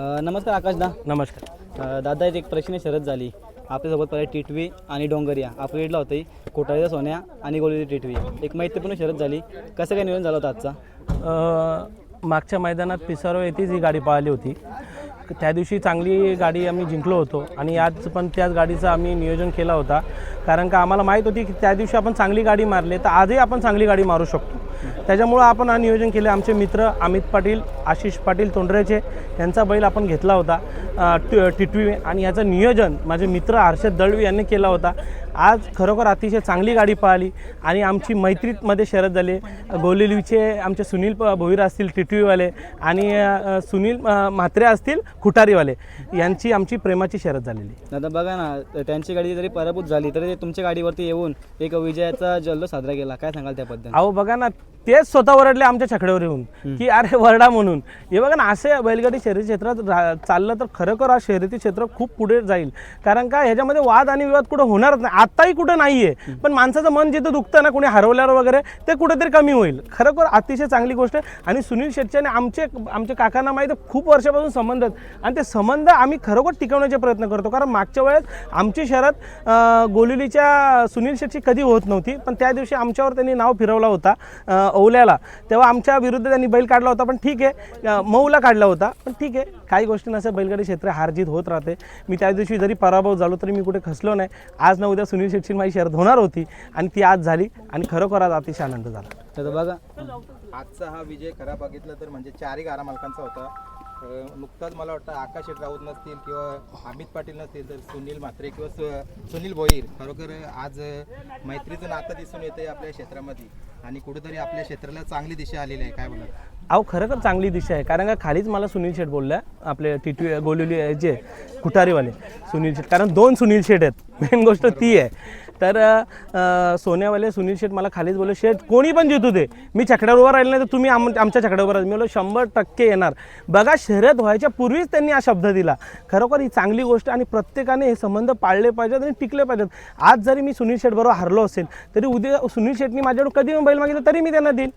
नमस्कार आकाशदा नमस्कार. दादा एक प्रश्न शरद झाली. आपल्यासोबत पहिले टिटवी आणि डोंगरिया. आपल्या इडला होती कोटाळीचा सोन्या आणि गोलीची टिटवी. एक मैत्रीपूर्ण शरद झाली. कसं काय नियोजन झालं होतं आजचा? मागच्या मैदानात पिसारो येथेच ही गाडी पळाली होती. त्या दिवशी चांगली गाडी आम्ही जिंकलो होतो आणि आज पण त्याच गाडीचं आम्ही नियोजन केला होता. कारण का आम्हाला माहीत होती की त्या दिवशी आपण चांगली गाडी मारली तर आजही आपण चांगली गाडी मारू शकतो. त्याच्यामुळं आपण हा नियोजन केले. आमचे मित्र अमित पाटील आशिष पाटील तोंडरेचे यांचा बैल आपण घेतला होता टिटवी. आणि याचं नियोजन माझे मित्र हर्षद दळवी यांनी केला होता. आज खरोखर अतिशय चांगली गाडी पळाली आणि आमची मैत्रीमध्ये शरद झाली. गोलिलीचे आमचे सुनील भोईर असतील टिटवीवाले आणि सुनील म्हात्रे असतील खुटारीवाले यांची आमची प्रेमाची शरद झालेली. दादा बघा ना त्यांची गाडी जरी पराभूत झाली तरी ते तुमच्या गाडीवरती येऊन एक विजयाचा जल्लोष साजरा केला. काय सांगाल त्याबद्दल? अहो बघा ना तेच स्वतः वरडले आमच्या छकड्यावर येऊन की अरे वरडा म्हणून. हे बघा ना असे बैलगाडी शर्यती क्षेत्रात चाललं तर खरोखर हा शर्यती क्षेत्र खूप पुढे जाईल. कारण का ह्याच्यामध्ये वाद आणि विवाद कुठं होणारच नाही. आताही कुठं नाहीये. पण माणसाचं मन जिथं दुखतं ना कोणी हरवल्यावर वगैरे ते कुठेतरी कमी होईल. खरोखर अतिशय चांगली गोष्ट आहे. आणि सुनील शेट्टी आणि आमचे आमच्या काकांना माहिती खूप वर्षापासून संबंध आहेत. आणि ते संबंध आम्ही खरोखर टिकवण्याचे प्रयत्न करतो. कारण मागच्या वेळेस आमची शरद अं, गोलिलीच्या सुनील शेट्टी कधी होत नव्हती. पण त्या दिवशी आमच्यावर त्यांनी नाव फिरवला होता. अं, ओल्याला. तेव्हा आमच्या विरुद्ध त्यांनी बैल काढला होता पण ठीक आहे. मऊला काढला होता पण ठीक आहे. काही गोष्टी नसे बैलगाडी क्षेत्र हार जीत होत राहते. मी त्या दिवशी जरी पराभव झालो तरी मी कुठे खसलो नाही. आज ना उद्या सुनील शेट्टी माझी शरद होणार होती आणि ती आज झाली आणि खरोखर आज अतिशय आनंद झाला. तर बघा आजचा हा विजय खरा बघितला तर म्हणजे चारही गारा मालकांचा होता. अं, नुकताच मला वाटतं आकाश शेठ राऊत नसतील किंवा अमित पाटील नसतील तर सुनील म्हात्रे किंवा सुनील भोईर. खरोखर आज मैत्रीचं नातं दिसून येतंय आपल्या क्षेत्रामध्ये. आणि कुठेतरी आपल्या क्षेत्राला चांगली दिशा आलेली आहे. काय बोला अहो खरं तर चांगली दिशा आहे. कारण का खालीच मला सुनील शेठ बोलला आपले टिटवी गोलिवली जे कुटारीवाले सुनील शेठ. कारण दोन सुनील शेठ आहेत. मेन गोष्ट ती आहे. तर सोन्यावाले सुनील शेठ मला खालीच बोलले शेठ कोणी पण जितू दे. मी छकड्यावर उभं राहिले नाही तर तुम्ही आम आमच्या छकड्यावर मी बोलो शंभर टक्के येणार. बघा शर्यत व्हायच्या पूर्वीच त्यांनी हा शब्द दिला. खरोखर ही चांगली गोष्ट आणि प्रत्येकाने हे संबंध पाळले पाहिजेत आणि टिकले पाहिजेत. आज जरी मी सुनील शेठ बरोबर हरलो असेल तरी उद्या सुनील शेठनी माझ्याकडून कधी पण बैल मागितलं तरी मी त्यांना देईन.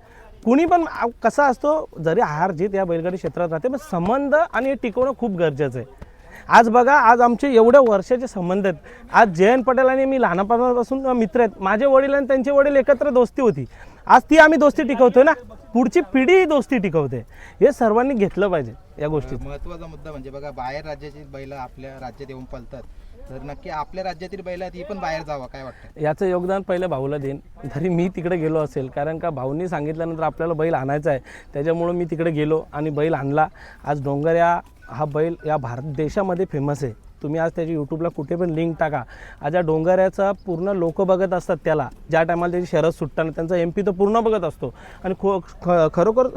कुणी पण कसा असतो जरी हार जीत या बैलगाडी क्षेत्रात राहते पण संबंध आणि हे टिकवणं खूप गरजेचं आहे. आज बघा आज आमचे एवढ्या वर्षाचे संबंध आहेत. आज जयंत पटेल आणि मी लहानपणापासून मित्र आहेत. माझे वडील आणि त्यांचे वडील एकत्र दोस्ती होती. आज ती आम्ही दोस्ती टिकवतोय ना? पुढची पिढी ही दोस्ती टिकवते. हे सर्वांनी घेतलं पाहिजे या गोष्टीत. महत्त्वाचा मुद्दा म्हणजे बघा बाहेर राज्याची बैल आपल्या राज्यात येऊन पलतात तर नक्की आपल्या राज्यातील बैल ही पण बाहेर जावं काय वाटतं याचं योगदान पहिलं भाऊला देईन. तरी मी तिकडे गेलो असेल कारण का भाऊनी सांगितल्यानंतर आपल्याला बैल आणायचा आहे. त्याच्यामुळं मी तिकडे गेलो आणि बैल आणला. आज डोंगऱ्या हा बैल या भारत देशामध्ये फेमस आहे. तुम्ही आज त्याची यूट्यूबला कुठे पण लिंक टाका. आज या डोंगऱ्याचा पूर्ण लोक बघत असतात त्याला. ज्या टायमाला त्याची शरद सुटताना त्यांचा एम पी तो पूर्ण बघत असतो. आणि खो ख खरोखर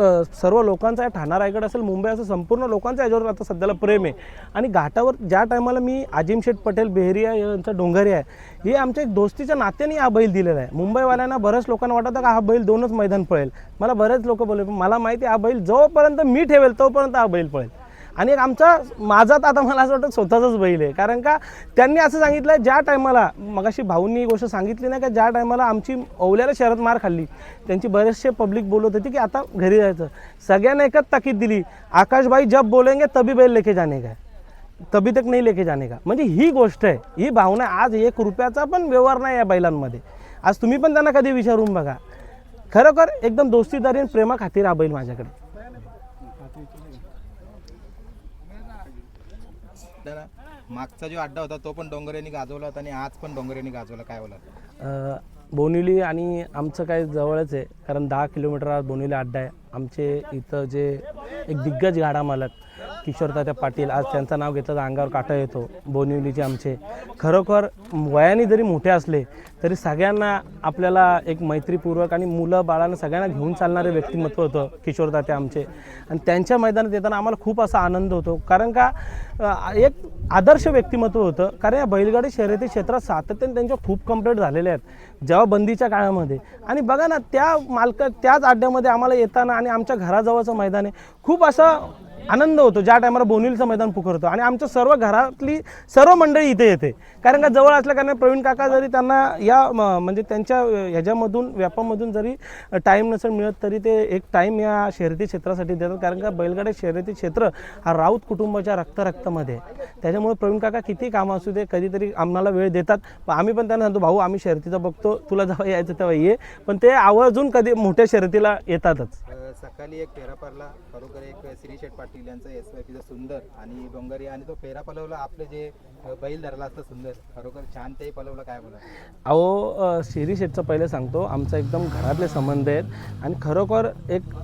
सर्व लोकांचा ठाणा रायगड असेल मुंबई असं संपूर्ण लोकांचा याच्यावर आता सध्याला प्रेम आहे. आणि घाटावर ज्या टायमाला मी आजिमशेठ पटेल बेहरिया यांचा डोंगरी आहे हे आमच्या एक दोस्तीच्या नात्याने हा बैल दिलेला आहे. मुंबईवाल्यांना बऱ्याच लोकांना वाटतं का हा बैल दोनच मैदान पळेल. मला बरेच लोक बोलले पण मला माहिती आहे हा बैल जोपर्यंत मी ठेवेल तोपर्यंत हा बैल पळेल. आणि एक आमचा माझा तर आता मला असं वाटतं स्वतःचाच बैल आहे. कारण का त्यांनी असं सांगितलं ज्या टायमाला मगाशी भाऊंनी ही गोष्ट सांगितली ना का ज्या टायमाला आमची ओवल्याला शरद मार खाल्ली त्यांची बरेचसे पब्लिक बोलत होती की आता घरी जायचं. सगळ्यांना एकच ताकीद दिली आकाशभाई जब बोलेंगे तभी बैल लेके जाने का तभी तक नाही लेके जाने का म्हणजे ही गोष्ट आहे ही भावना आज एक रुपयाचा पण व्यवहार नाही या बैलांमध्ये. आज तुम्ही पण त्यांना कधी विचारून बघा. खरोखर एकदम दोस्तीदारी आणि प्रेमा खातीर हा बैल माझ्याकडे. आपल्याला मागचा जो अड्डा होता तो पण डोंगऱ्यांनी गाजवला होता आणि आज पण डोंगऱ्यांनी गाजवला. काय बोला अ, बोनिवली आणि आमचं काय जवळच आहे कारण दहा किलोमीटर आज बोनिवली अड्डा आहे. आमचे इथं जे एक दिग्गज गाडा मालक किशोरदादा पाटील आज त्यांचं नाव घेतलं तर अंगावर काटा येतो बोनिवलीचे आमचे. खरोखर वयाने जरी मोठे असले तरी सगळ्यांना आपल्याला एक मैत्रीपूर्वक आणि मुलं बाळांना सगळ्यांना घेऊन चालणारे व्यक्तिमत्व होतं किशोर तात्या आमचे. आणि त्यांच्या मैदानात येताना आम्हाला खूप असा आनंद होतो. कारण का एक आदर्श व्यक्तिमत्व होतं. कारण या बैलगाडी शर्यती क्षेत्रात सातत्याने त्यांच्या खूप कंप्लेंट झालेल्या आहेत. जेव्हा बंदीच्या काळामध्ये. आणि बघा ना त्या मालक त्याच अड्ड्यामध्ये आम्हाला येताना आणि आमच्या घराजवळचं मैदान आहे. खूप असं आनंद होतो. ज्या टायमाला बोनिलचं मैदान पुकारतो. आणि आमच्या सर्व घरातली सर्व मंडळी इथे येते. कारण का जवळ असल्या कारणाने प्रवीण काका जरी त्यांना या म्हणजे त्यांच्या ह्याच्यामधून व्यापामधून जरी टाईम नसेल मिळत तरी ते एक टाईम या शर्यती क्षेत्रासाठी देतात. कारण का बैलगाड्या शर्यती क्षेत्र हा राऊत कुटुंबाच्या रक्त रक्तामध्ये आहे. त्याच्यामुळे प्रवीण काका किती कामं असू दे कधीतरी आम्हाला वेळ देतात. पण आम्ही पण त्यांना सांगतो भाऊ आम्ही शर्यतीचा बघतो. तुला जेव्हा यायचं तेव्हा ये. पण ते आवर्जून कधी मोठ्या शर्यतीला येतातच. सकाळी एक फेरा पारला खरोखर एक श्री पाटील पाटील यांचा एस वाय पीचा सुंदर आणि डोंगरी आणि तो फेरा पलवला आपले जे बैल धरला असतं सुंदर. खरोखर छान ते पलवलं काय बोला अहो शिरी शेठचं पहिले सांगतो आमचा एकदम घरातले संबंध आहेत. आणि खरोखर एक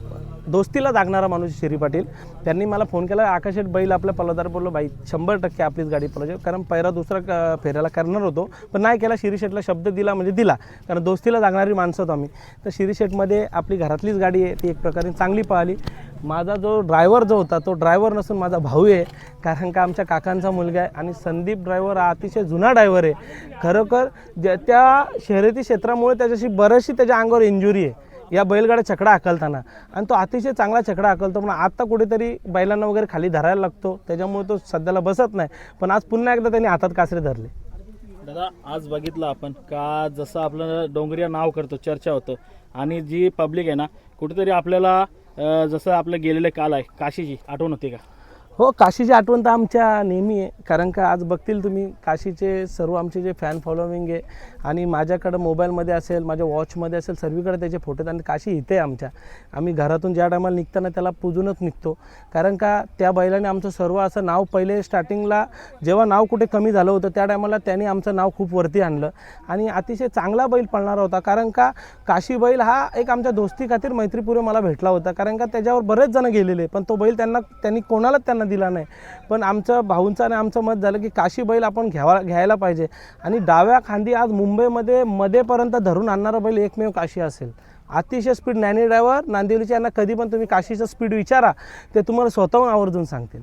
दोस्तीला जागणारा माणूस शिरी पाटील. त्यांनी मला फोन केला आकाशेट बैल आपल्या पलवदार बोललो बाई शंभर टक्के आपलीच गाडी पलवायची कारण पहिला दुसरा क- फेऱ्याला करणार होतो. पण नाही केला शिरीशेटला शब्द दिला म्हणजे दिला. कारण दोस्तीला जागणारी माणसं होतो आम्ही. तर शिरीशेठमध्ये आपली घरातलीच गाडी आहे ती एक प्रकारे चांगली पळाली माझा जो ड्रायव्हर जो होता तो ड्रायव्हर नसून माझा भाऊ आहे. कारण का आमच्या काकांचा मुलगा आहे आणि संदीप ड्रायव्हर हा अतिशय जुना ड्रायव्हर आहे. खरोखर ज्या त्या शर्यती क्षेत्रामुळे त्याच्याशी बरीचशी त्याच्या अंगावर इंजुरी आहे. या बैलगाड्या छकडा हाकलताना. आणि तो अतिशय चांगला छकडा हाकलतो पण आत्ता कुठेतरी बैलांना वगैरे खाली धरायला लागतो. त्याच्यामुळे तो सध्याला बसत नाही. पण आज पुन्हा एकदा त्यांनी हातात कासरे धरले. दादा आज बघितलं आपण का जसं आपलं डोंगरिया नाव करतो चर्चा होतं. आणि जी पब्लिक आहे ना कुठेतरी आपल्याला जसं आपलं गेलेलं काल आहे काशीची आठवण होते का? हो काशीची आठवण तर आमच्या नेहमी आहे. कारण का आज बघतील तुम्ही काशीचे सर्व आमचे जे फॅन फॉलोविंग आहे आणि माझ्याकडं मोबाईलमध्ये असेल माझ्या वॉचमध्ये असेल सर्वीकडे त्याचे फोटो आहेत. आणि काशी इथे आहे आमच्या. आम्ही घरातून ज्या टायमाला निघताना त्याला पूजूनच निघतो. कारण का त्या बैलाने आमचं सर्व असं नाव पहिले स्टार्टिंगला जेव्हा नाव कुठे कमी झालं होतं त्या टायमाला त्याने आमचं नाव खूप वरती आणलं. आणि अतिशय चांगला बैल पळणारा होता. कारण का काशी बैल हा एक आमच्या दोस्ती खातीर मैत्रीपूर्व मला भेटला होता. कारण का त्याच्यावर बरेच जण गेलेले पण तो बैल त्यांना त्यांनी कोणालाच त्यांना दिला नाही. पण आमचं भाऊंचं आणि आमचं मत झालं की काशी बैल आपण घ्यावा घ्यायला पाहिजे. आणि डाव्या खांदी आज मुंबईमध्ये मध्येपर्यंत धरून आणणारा बैल एकमेव काशी असेल. अतिशय स्पीड नॅनी ड्रायव्हर नांदिवलीच्या यांना कधी पण तुम्ही काशीचं स्पीड विचारा ते तुम्हाला स्वतःहून आवर्जून सांगतील.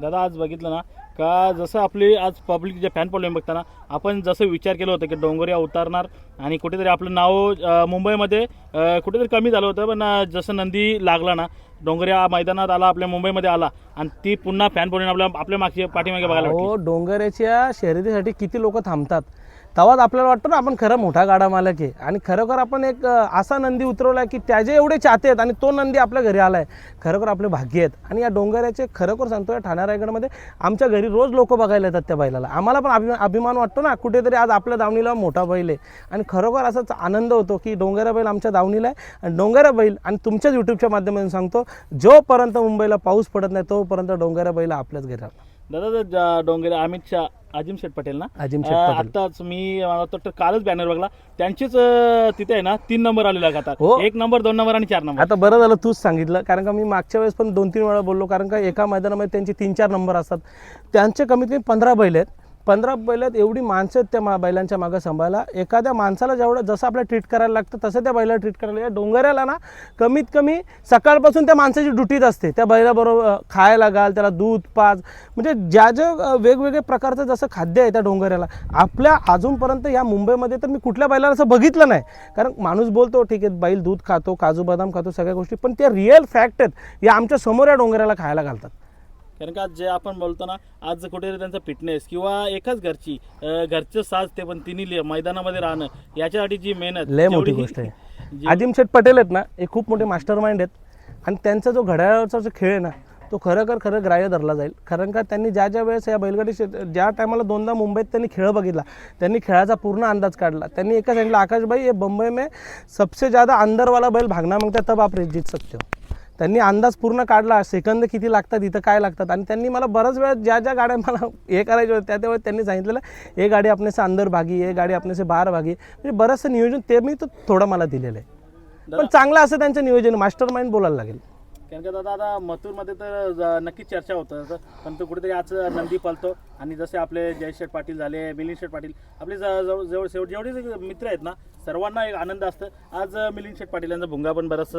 दादा आज बघितलं ना का जसं आपली आज पब्लिक जे फॅन फॉलोइंग बघताना आपण जसं विचार केलं होतं की डोंगरिया उतारणार आणि कुठेतरी आपलं नाव मुंबईमध्ये कुठेतरी कमी झालं होतं पण जसं नंदी लागला ना डोंगरिया मैदानात आला आपल्या मुंबईमध्ये आला आणि ती पुन्हा फॅन फॉलोइंग आपल्या आपल्या मागची पाठीमागे बघायला हो डोंगराच्या शर्यतीसाठी किती लोक थांबतात? तेव्हाच आपल्याला वाटतं ना आपण खरं मोठा गाडा मालक आहे. आणि खरोखर आपण एक असा नंदी उतरवला की त्याचे एवढे चाहते आहेत आणि तो नंदी आपल्या घरी आला आहे खरोखर आपले भाग्य आहेत. आणि या डोंगराचे खरोखर सांगतो या ठाणे रायगडमध्ये आमच्या घरी रोज लोक बघायला येतात त्या बैलाला. आम्हाला पण अभिमान अभिमान वाटतो ना कुठेतरी आज आपल्या दावणीला मोठा बैल आहे. आणि खरोखर असाच आनंद होतो की डोंगरा बैल आमच्या दावणीला आहे. आणि डोंगरा बैल आणि तुमच्याच यूट्यूबच्या माध्यमातून सांगतो जोपर्यंत मुंबईला पाऊस पडत नाही तोपर्यंत डोंगरा बैल आपल्याच घरी आला दादा ते अमित शाह अजिम शेठ पटेल ना? अजिम शेठ अं, पटेल. आत्ताच मी मला वाटतं कालच बॅनर बघला. त्यांचीच अं, तिथे आहे ना तीन नंबर आलेला हो. लगातार एक नंबर दोन नंबर आणि चार नंबर आता बरं झालं तूच सांगितलं. कारण का मी मागच्या वेळेस पण दोन तीन वेळा बोललो. कारण का एका मैदानामध्ये त्यांचे तीन चार नंबर असतात. त्यांचे कमीत कमी पंधरा बैल आहेत. पंधरा बैलात एवढी माणसं आहेत त्या मा बैलांच्या मागं सांभाळायला. एखाद्या माणसाला जेवढं जसं आपल्याला ट्रीट करायला लागतं तसं त्या बैलाला ट्रीट करायला या डोंगऱ्याला ना कमीत कमी सकाळपासून त्या माणसाची ड्युटीत असते. त्या बैलाबरोबर खायला घाल त्याला दूध पाज म्हणजे ज्या ज्या वेगवेगळ्या वेगवेगळे प्रकारचं जसं खाद्य आहे त्या डोंगऱ्याला आपल्या अजूनपर्यंत या मुंबईमध्ये तर मी कुठल्या बैलाला असं बघितलं नाही. कारण माणूस बोलतो ठीक आहे बैल दूध खातो काजू बदाम खातो सगळ्या गोष्टी. पण त्या रिअल फॅक्ट आहेत. या आमच्यासमोर या डोंगऱ्याला खायला घालतात. कारण का जे आपण बोलतो ना आज कुठेतरी त्यांचा फिटनेस किंवा एकाच घरची घरचं साज ते पण तिन्ही मैदानामध्ये राहणं याच्यासाठी जी मेहनत लय मोठी गोष्ट आहे. आदिम शेठ पटेल आहेत ना हे खूप मोठे मास्टर माइंड आहेत. आणि त्यांचा जो घड्याळाचा जो खेळ आहे ना तो खरोखर खरं ग्राह्य धरला जाईल. कारण का त्यांनी ज्या ज्या वेळेस या बैलगाडी क्षेत्र ज्या टायमाला दोनदा मुंबईत त्यांनी खेळ बघितला त्यांनी खेळाचा पूर्ण अंदाज काढला. त्यांनी एका सांगितलं आकाशभाई हे बंबई में सबसे ज़्यादा अंदरवाला बैल भागना मागता तब आप रेस जीत सकते हो. त्यांनी अंदाज पूर्ण काढला सेकंद किती लागतात इथं काय लागतात? आणि त्यांनी मला बऱ्याच वेळा ज्या ज्या गाड्या मला हे करायच्या होत्या त्या त्यावेळेस त्यांनी सांगितलेलं हे गाडी आपने से अंदर भागी हे गाडी से बाहेर भागी. म्हणजे बरंचसं नियोजन ते मी तो थोडं मला दिलेलं आहे. पण चांगलं असं त्यांचं नियोजन मास्टर माइंड बोलायला लागेल. कारण का दादा आता मथुरमध्ये तर ज- नक्कीच चर्चा होतं. पण तो कुठेतरी आज नंदी पळतो आणि जसे आपले जयशेठ पाटील झाले मिलिंद शेठ पाटील आपले ज- जवळ जवळ शेवट जेवढे जे मित्र आहेत ना सर्वांना एक आनंद असतं. आज मिलिंद शेठ पाटील यांचा भुंगा पण बराच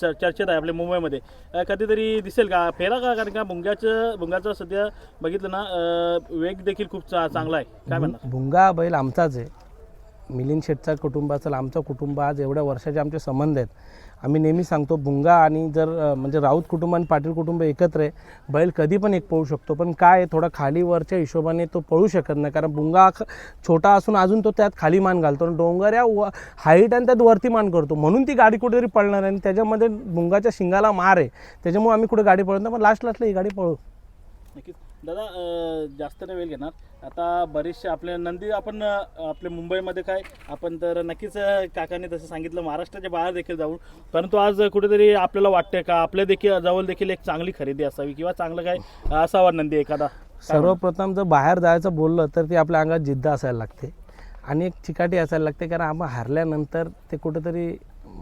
चर्चेत आहे आपल्या मुंबईमध्ये. अं, कधीतरी दिसेल का? फेरा का? कारण का भुंग्याचं भुंगाचं सध्या बघितलं ना अं, वेग देखील खूप चा- चांगला आहे. काय म्हणणार? भुंगा बैल आमचाच आहे. मिलिंद शेठचा कुटुंब असेल आमचं कुटुंब आज एवढ्या वर्षाचे आमचे संबंध आहेत. आम्ही नेहमी सांगतो भुंगा आणि जर म्हणजे राऊत कुटुंब आणि पाटील कुटुंब एकत्र आहे बैल कधी पण एक पळू शकतो. पण काय आहे, थोडा खालीवरच्या हिशोबाने तो पळू शकत नाही. कारण भुंगा छोटा असून अजून तो त्यात खाली मान घालतो आणि डोंगऱ्या व हाईट आणि त्यात वरती मान करतो. म्हणून ती गाडी कुठेतरी पळणार आहे आणि त्याच्यामध्ये भुंगाच्या शिंगाला मार आहे. त्याच्यामुळे आम्ही कुठे गाडी पळत नाही पण लास्ट लास्टला ही गाडी पळू. नक्कीच. दादा अं, जास्त नाही वेळ घेणार. आता बरेचसे आपले नंदी आपण अं, आपल्या मुंबईमध्ये काय आपण तर नक्कीच अं, काकाने तसं सांगितलं महाराष्ट्राच्या बाहेर देखील जाऊ. परंतु आज कुठेतरी आपल्याला वाटतंय का आपल्या देखील जवळ देखील एक चांगली खरेदी असावी किंवा चांगलं काय असावा नंदी एखादा? सर्वप्रथम जर बाहेर जायचं बोललं तर ती आपल्या अंगात जिद्द असायला लागते. आणि एक चिकाटी असायला लागते कारण आपण हारल्यानंतर ते कुठंतरी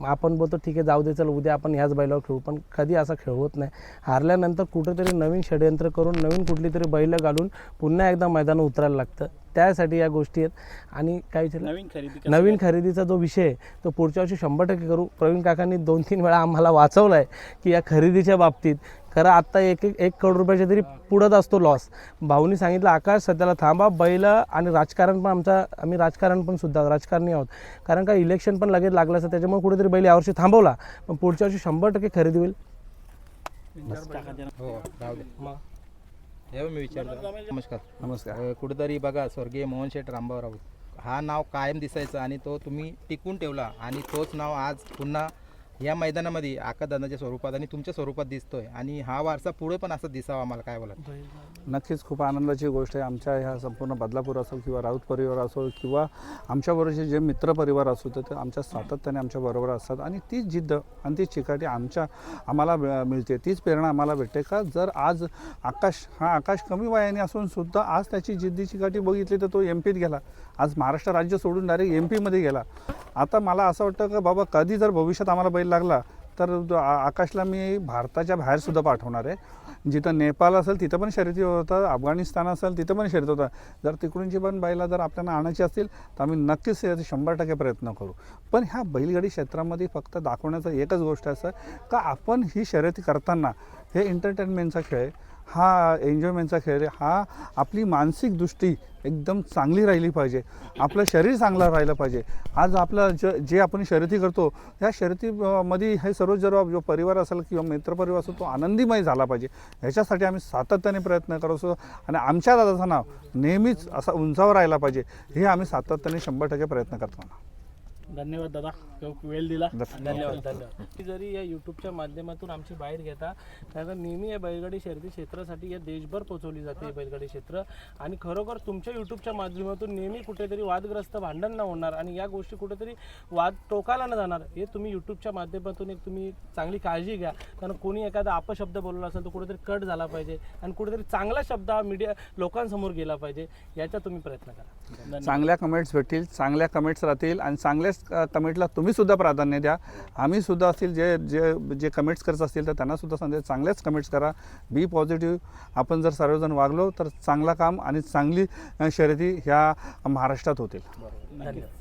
आपण बोलतो ठीक आहे जाऊ दे चल उद्या आपण ह्याच बैलावर खेळू. पण कधी असा खेळ होत नाही. हारल्यानंतर कुठंतरी नवीन षडयंत्र करून नवीन कुठली तरी बैलं घालून पुन्हा एकदा मैदानात उतरायला लागतं. त्यासाठी या गोष्टी आहेत. आणि काय? नवीन खरेदी नवीन खरेदीचा जो विषय आहे तो पुढच्या वर्षी शंभर टक्के करू. प्रवीण काकांनी दोन तीन वेळा आम्हाला वाचवलं आहे की या खरेदीच्या बाबतीत खरं आत्ता एक एक एक करोड रुपयाच्या तरी पुढंच असतो लॉस भाऊनी सांगितलं आकाश सध्याला थांबा बैल आणि राजकारण पण आमचा आम्ही राजकारण पण सुद्धा राजकारणी आहोत. कारण का इलेक्शन पण लगेच लागलं असतं त्याच्यामुळे कुठेतरी बैल यावर्षी थांबवला. पण पुढच्या वर्षी शंभर टक्के खरेदी होईल. हो हे मी विचारतो. नमस्कार. नमस्कार. कुठेतरी बघा स्वर्गीय मोहन शेठ रामभाऊ राऊत. हा नाव कायम दिसायचं आणि तो तुम्ही टिकून ठेवला आणि तोच नाव आज पुन्हा या मैदानामध्ये आकादानाच्या स्वरूपात आणि तुमच्या स्वरूपात दिसतोय आणि हा वारसा पुढे पण असं दिसावा आम्हाला काय बोला नक्कीच खूप आनंदाची गोष्ट आहे. आमच्या ह्या संपूर्ण बदलापूर असो किंवा राऊत परिवार असो किंवा आमच्याबरोबरचे जे मित्र परिवार असो तर ते आमच्या सातत्याने आमच्याबरोबर असतात आणि तीच जिद्द आणि ती चिकाटी आमच्या आम्हाला मिळ- मिळते. तीच प्रेरणा आम्हाला भेटते का? जर आज आकाश हा आकाश कमी वयाने असून सुद्धा आज त्याची जिद्दी चिकाटी बघितली तर तो एम पीत गेला. आज महाराष्ट्र राज्य सोडून डायरेक्ट एम पीमध्ये गेला. आता मला असं वाटतं का बाबा कधी जर भविष्यात आम्हाला बैल लागला तर आकाशला मी भारताच्या बाहेरसुद्धा पाठवणार आहे. जिथं नेपाळ असेल तिथं पण शर्यती होतात अफगाणिस्तान असेल तिथं पण शर्यत होतात जर तिकडूनची पण बैला जर आपल्याला आणायची असतील तर आम्ही नक्कीच याचे शंभर टक्के प्रयत्न करू. पण ह्या बैलगाडी क्षेत्रामध्ये फक्त दाखवण्याचं एकच गोष्ट असं का आपण ही शर्यती करताना हे एंटरटेनमेंटचा खेळ आहे. हा एन्जॉयमेंटचा खेळ हा आपली मानसिक दृष्टी एकदम चांगली राहिली पाहिजे. आपलं शरीर चांगलं राहिलं पाहिजे. आज आपलं ज जे आपण शर्यती करतो ह्या शर्यतीमध्ये हे सर्व जर जो परिवार असेल किंवा मित्रपरिवार असेल तो आनंदीमय झाला पाहिजे. ह्याच्यासाठी आम्ही सातत्याने प्रयत्न करत असतो आणि आमच्या दादाचं नाव नेहमीच असा उंचावर राहिला पाहिजे. हे आम्ही सातत्याने शंभर टक्के प्रयत्न करतो. धन्यवाद दादा. वेळ दिला. धन्यवाद धन्यवाद. जरी या यूट्यूबच्या माध्यमातून आमची बाहेर घेता कारण नेहमी या बैलगाडी शर्यती क्षेत्रासाठी या देशभर पोहोचवली जाते ही बैलगाडी क्षेत्र. आणि खरोखर तुमच्या यूट्यूबच्या माध्यमातून नेहमी कुठेतरी वादग्रस्त भांडण न होणार आणि या गोष्टी कुठेतरी वाद टोकाला न जाणार हे तुम्ही यूट्यूबच्या माध्यमातून एक तुम्ही चांगली काळजी घ्या. कारण कोणी एखादा अपशब्द बोलला असेल तर कुठेतरी कट झाला पाहिजे आणि कुठेतरी चांगला शब्द हा मीडिया लोकांसमोर गेला पाहिजे याचा तुम्ही प्रयत्न करा. चांगल्या कमेंट्स भेटतील चांगल्या कमेंट्स राहतील आणि चांगल्याच कमेंटला तुम्हीसुद्धा प्राधान्य द्या. आम्हीसुद्धा असतील जे जे जे कमेंट्स करत असतील तर त्यांनासुद्धा सांगते चांगल्याच कमेंट्स करा. Be positive. आपण जर सर्वजण वागलो तर चांगला काम आणि चांगली शर्यती ह्या महाराष्ट्रात होतील. धन्यवाद.